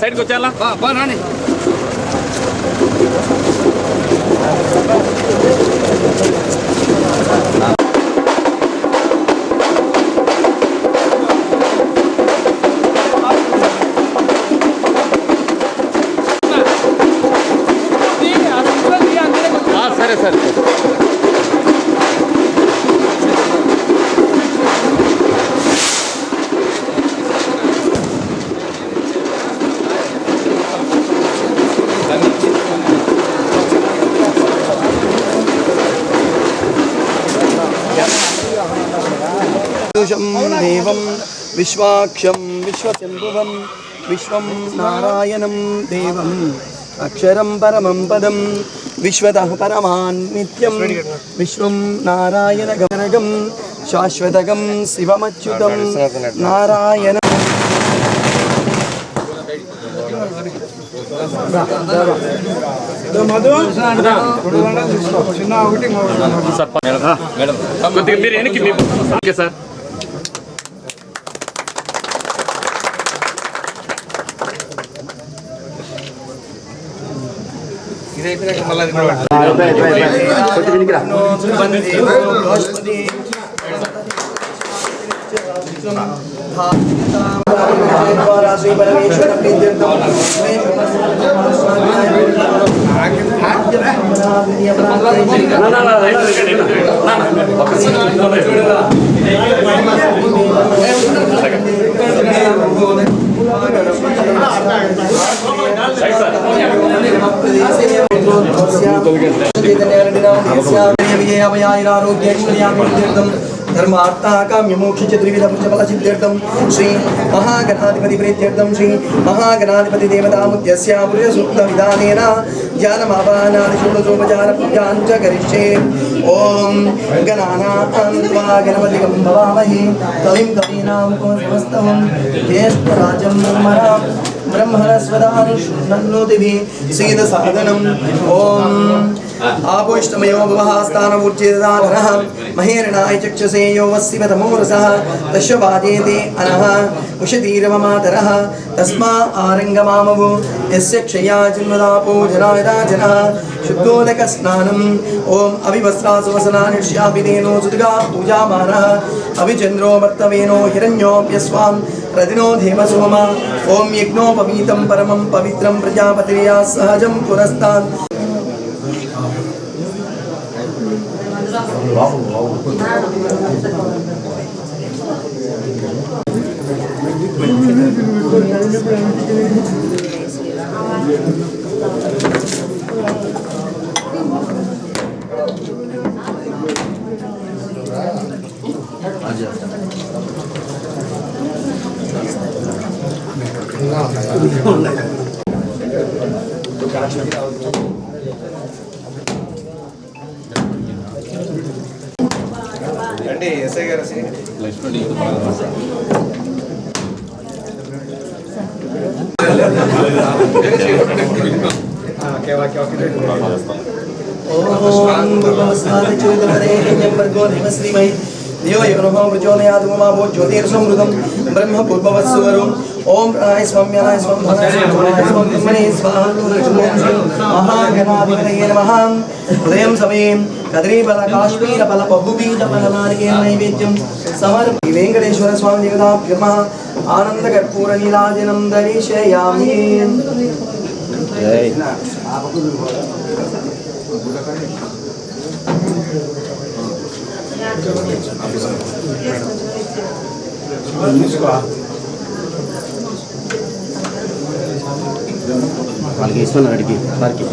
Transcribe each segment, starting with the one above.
సైడ్కి వచ్చేలా బా రాని. పురుషం దేవం విశ్వాక్షం విశ్వశంభువం విశ్వం నారాయణం దేవం అక్షరం పరమం పదం విశ్వత పరమాన్ నిత్యం విశ్వం నారాయణ గమనగం శాశ్వతగం శివమచ్యుతం నారాయణ సార్. మేడం కొద్దిగా మీరు వెనక్కి మీ ఓకే శ్రీ మహాగణాధిపతి ప్రీత్యర్థం శ్రీ మహాగణాధిపతి దేవతాముద్యస్య పురుష విధానేన ధ్యానమావానాది షోడశోపచార పూజాంచ కరిష్యే ఓం గణానాం త్వా గణపతిగం భవామహే కవిం కవీనాం జ్యేష్ఠరాజం ब्रह्मणस्वदानुष्णन्नोतिभि सीदसाधनम् ॐ आपोष्टमयो भवहास्तानमुर्जेदानः महेरणाय चक्षसे यो वस्सिवतमोरसः तस्य वाजेते अनः उषतीरवमातरः तस्मा आरङ्गमामवो यस्य क्षया जन्मदापो जनायराजनः शुद्धोदकस्नानम् ॐ अभिवस्त्रासुवसनानिष्यापि तेनो सुदुगा पूजामानः अभिचन्द्रो वर्तवेनो हिरण्योऽप्यस्वाम् रदिनो धेमसोमा ॐ यज्ञोपवीतं परमं पवित्रं प्रजापतिर्या सहजं पुरस्तात् రండి ఎస్ఐ గారు లక్ష్మణ్ దేవ యోనో ప్రచోదయాత్ మమా భో జ్యోతిర్సమృతం బ్రహ్మ పూర్వవత్సువరం ఓం రాయ స్వామ్యాయ స్వామి మహాగణాధిపతయే నమః ఉదయం సమయం కదరీబల కాశ్మీర బల బహుబీజ బలనారికే నైవేద్యం సమర్ వెంకటేశ్వర స్వామి దేవతాభ్యమ ఆనంద కర్పూర నీలాజనం దర్శయామి తీసుకో వాళ్ళకి ఇస్తున్నాను అడిగి వారికి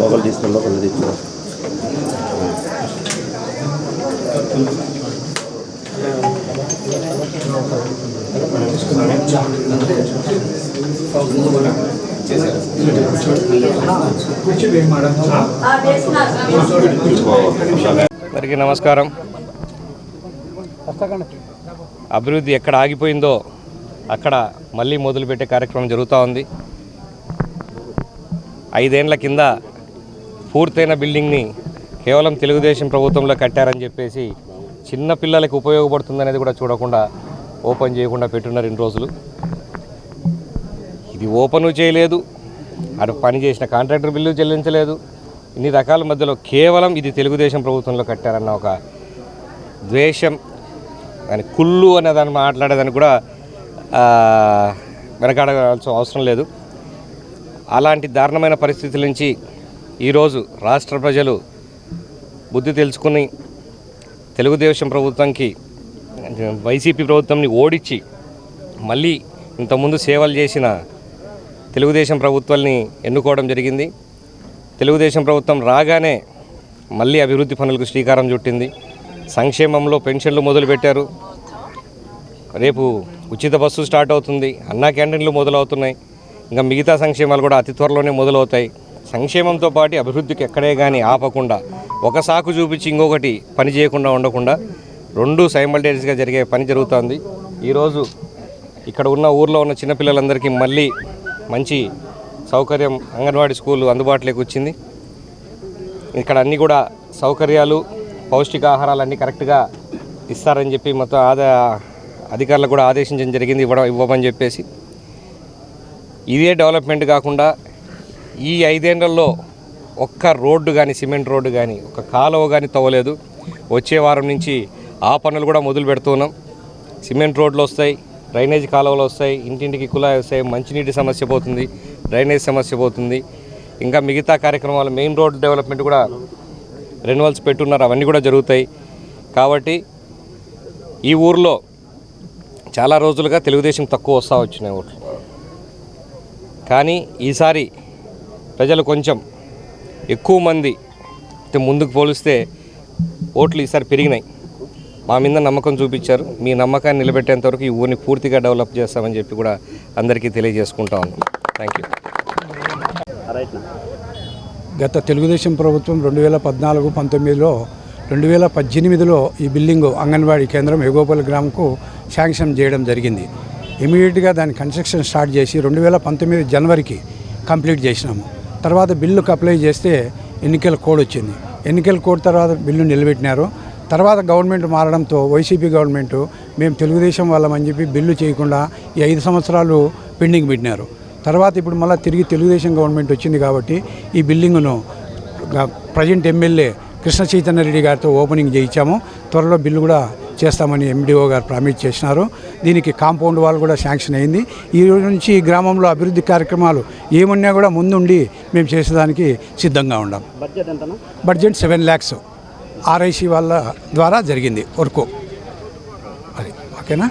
లోకల్ తీసుకుని లోకల్ తీసుకున్నాను అందరికీ నమస్కారం. అభివృద్ధి ఎక్కడ ఆగిపోయిందో అక్కడ మళ్ళీ మొదలుపెట్టే కార్యక్రమం జరుగుతూ ఉంది. ఐదేండ్ల కింద పూర్తయిన బిల్డింగ్ని కేవలం తెలుగుదేశం ప్రభుత్వంలో కట్టారని చెప్పేసి చిన్న పిల్లలకు ఉపయోగపడుతుందనేది కూడా చూడకుండా ఓపెన్ చేయకుండా పెట్టున్నారు ఇన్ని రోజులు. ఇది ఓపెను చేయలేదు. అటు పని చేసిన కాంట్రాక్టర్ బిల్లు చెల్లించలేదు. ఇన్ని రకాల మధ్యలో కేవలం ఇది తెలుగుదేశం ప్రభుత్వంలో కట్టారన్న ఒక ద్వేషం అని కుళ్ళు అనే దాన్ని మాట్లాడేదాన్ని కూడా వెనకాడవలసిన అవసరం లేదు. అలాంటి దారుణమైన పరిస్థితుల నుంచి ఈరోజు రాష్ట్ర ప్రజలు బుద్ధి తెలుసుకుని తెలుగుదేశం ప్రభుత్వంకి వైసీపీ ప్రభుత్వంని ఓడించి మళ్ళీ ఇంతకుముందు సేవలు చేసిన తెలుగుదేశం ప్రభుత్వాల్ని ఎన్నుకోవడం జరిగింది. తెలుగుదేశం ప్రభుత్వం రాగానే మళ్ళీ అభివృద్ధి పనులకు శ్రీకారం చుట్టింది. సంక్షేమంలో పెన్షన్లు మొదలుపెట్టారు. రేపు ఉచిత బస్సు స్టార్ట్ అవుతుంది. అన్నా క్యాంటీన్లు మొదలవుతున్నాయి. ఇంకా మిగతా సంక్షేమాలు కూడా అతి త్వరలోనే మొదలవుతాయి. సంక్షేమంతో పాటు అభివృద్ధికి ఎక్కడే కానీ ఆపకుండా ఒక సాకు చూపించి ఇంకొకటి పని చేయకుండా ఉండకుండా రెండు సైమల్టేనియస్గా జరిగే పని జరుగుతుంది. ఈరోజు ఇక్కడ ఉన్న ఊర్లో ఉన్న చిన్నపిల్లలందరికీ మళ్ళీ మంచి సౌకర్యం అంగన్వాడీ స్కూల్ అందుబాటులోకి వచ్చింది. ఇక్కడ అన్నీ కూడా సౌకర్యాలు పౌష్టికాహారాలు అన్నీ కరెక్ట్గా ఇస్తారని చెప్పి మొత్తం ఆదా అధికారులకు కూడా ఆదేశించడం జరిగింది ఇవ్వడం ఇవ్వమని చెప్పేసి. ఇదే డెవలప్మెంట్ కాకుండా ఈ ఐదేళ్ళలో ఒక్క రోడ్డు కానీ సిమెంట్ రోడ్డు కానీ ఒక కాలువ కానీ తవ్వలేదు. వచ్చే వారం నుంచి ఆ పనులు కూడా మొదలు పెడుతున్నాం. సిమెంట్ రోడ్లు వస్తాయి డ్రైనేజ్ కాలువలు వస్తాయి ఇంటింటికి కుళాయి వస్తాయి మంచినీటి సమస్య పోతుంది డ్రైనేజ్ సమస్య పోతుంది. ఇంకా మిగతా కార్యక్రమాలు మెయిన్ రోడ్ డెవలప్మెంట్ కూడా రెన్యువల్స్ పెట్టున్నారు అవన్నీ కూడా జరుగుతాయి. కాబట్టి ఈ ఊర్లో చాలా రోజులుగా తెలుగుదేశం తక్కువ వస్తూ వచ్చినాయి ఓట్లు. కానీ ఈసారి ప్రజలు కొంచెం ఎక్కువ మంది ముందుకు పోలిస్తే ఓట్లు ఈసారి పెరిగినాయి. మా మీద నమ్మకం చూపించారు. మీ నమ్మకాన్ని నిలబెట్టేంత వరకు ఈ ఊరిని పూర్తిగా డెవలప్ చేస్తామని చెప్పి కూడా అందరికీ తెలియజేసుకుంటా ఉన్నాం. థ్యాంక్ యూ గత తెలుగుదేశం ప్రభుత్వం రెండు వేల పద్నాలుగు పంతొమ్మిదిలో రెండు వేల పద్దెనిమిదిలో ఈ బిల్డింగ్ అంగన్వాడీ కేంద్రం ఎగోపల్లి గ్రామంకు శాంక్షన్ చేయడం జరిగింది. ఇమీడియట్గా దాని కన్స్ట్రక్షన్ స్టార్ట్ చేసి రెండు వేల పంతొమ్మిది జనవరికి కంప్లీట్ చేసినాము. తర్వాత బిల్లుకు అప్లై చేస్తే ఎన్నికల కోడ్ వచ్చింది. ఎన్నికల కోడ్ తర్వాత బిల్లు నిలబెట్టినారు. తర్వాత గవర్నమెంట్ మారడంతో వైసీపీ గవర్నమెంట్ మేము తెలుగుదేశం వాళ్ళమని చెప్పి బిల్లు చేయకుండా ఈ ఐదు సంవత్సరాలు పెండింగ్ పెట్టినారు. తర్వాత ఇప్పుడు మళ్ళీ తిరిగి తెలుగుదేశం గవర్నమెంట్ వచ్చింది కాబట్టి ఈ బిల్డింగ్ను ప్రజెంట్ ఎమ్మెల్యే కృష్ణ చైతన్య రెడ్డి గారితో ఓపెనింగ్ చేయించాము. త్వరలో బిల్లు కూడా చేస్తామని ఎండిఓ గారు ప్రామిస్ చేసినారు. దీనికి కాంపౌండ్ వాల్ కూడా శాంక్షన్ అయింది. ఈ రోజు నుంచి ఈ గ్రామంలో అభివృద్ధి కార్యక్రమాలు ఏమున్నా కూడా ముందుండి మేము చేసేదానికి సిద్ధంగా ఉన్నాం బడ్జెట్ సెవెన్ ల్యాక్స్. ఆర్ఐసి వాళ్ళ ద్వారా జరిగింది వర్క్. అది ఓకేనా?